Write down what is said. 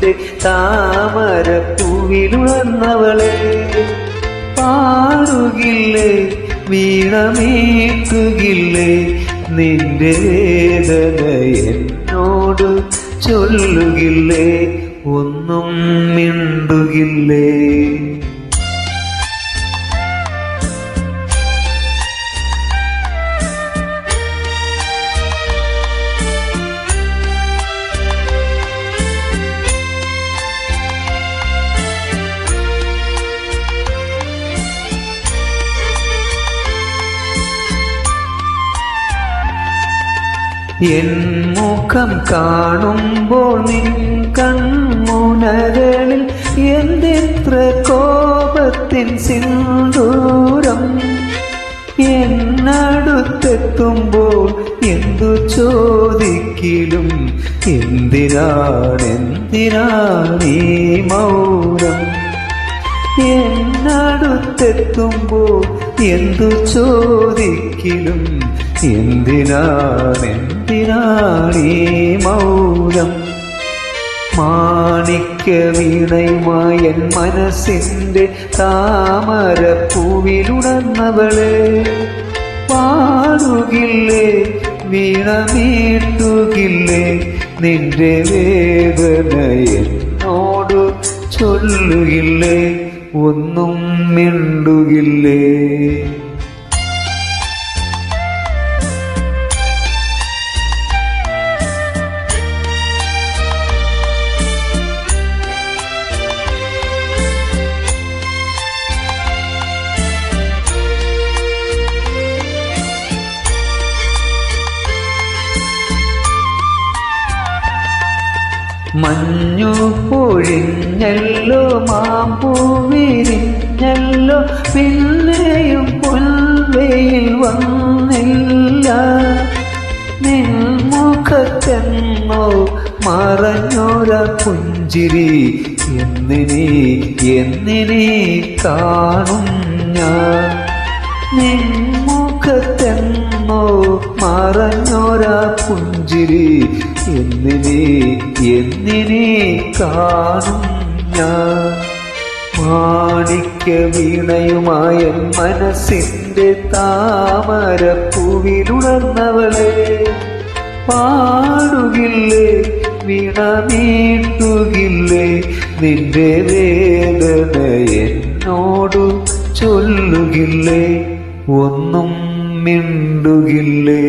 മനസ്സിന്റെ താമര പാറുകില്ലേ വീണമീട്ടുകില്ലേ നിന്റെ വേദന എന്നോട് ചൊല്ലുകില്ലേ ഒന്നും മിണ്ടുകില്ലേ. എൻ മുഖം കാണുമ്പോൾ നിൻ കൺമുനകളിൽ എന്തെത്ര കോപത്തിൻ സിന്ദൂരം. എന്നടുത്തെത്തുമ്പോൾ എന്തു ചോദിക്കിലും ഈ മൗനം. എന്നടുത്തെത്തുമ്പോൾ എന്തു ചോദിക്കിലും എന്തിനാണെന്തിനാണീ മൗനം. മാണിക്യ വീണയുമായൻ മനസ്സിന്റെ താമരപ്പൂവിലുണർന്നവളെ താമര പൂവിലുണർന്നവളെ പാടുകില്ലേ വീണമീട്ടുകില്ലേ നിന്റെ വേദന എന്നോട് ചൊല്ലുകില്ലേ ഒന്നും മിണ്ടുകില്ലേ? മഞ്ഞു പൊഴിഞ്ഞല്ലോ മാമ്പൂവിരിഞ്ഞല്ലോ പിന്നെയും പുൽവയിൽ വന്നില്ല. നിൻമുഖത്തെന്നോ മറഞ്ഞോര പുഞ്ചിരി എന്നിനെ എന്നിനെ കാണും ഞാൻ. നിൻമുഖത്തെന്നോ മറഞ്ഞോരാ പുഞ്ചിരി എന്നിനെ എന്നിനെ കാണും ഞാൻ. മാണിക്യ വീണയുമായ മനസ്സിന്റെ താമര പൂവിലുണർന്നവളെ പാടുകില്ലേ വീണമീട്ടുകില്ലേ നിന്റെ വേദന എന്നോടു ചൊല്ലുകില്ലേ. ഒന്നും മിണ്ടുകില്ലേ?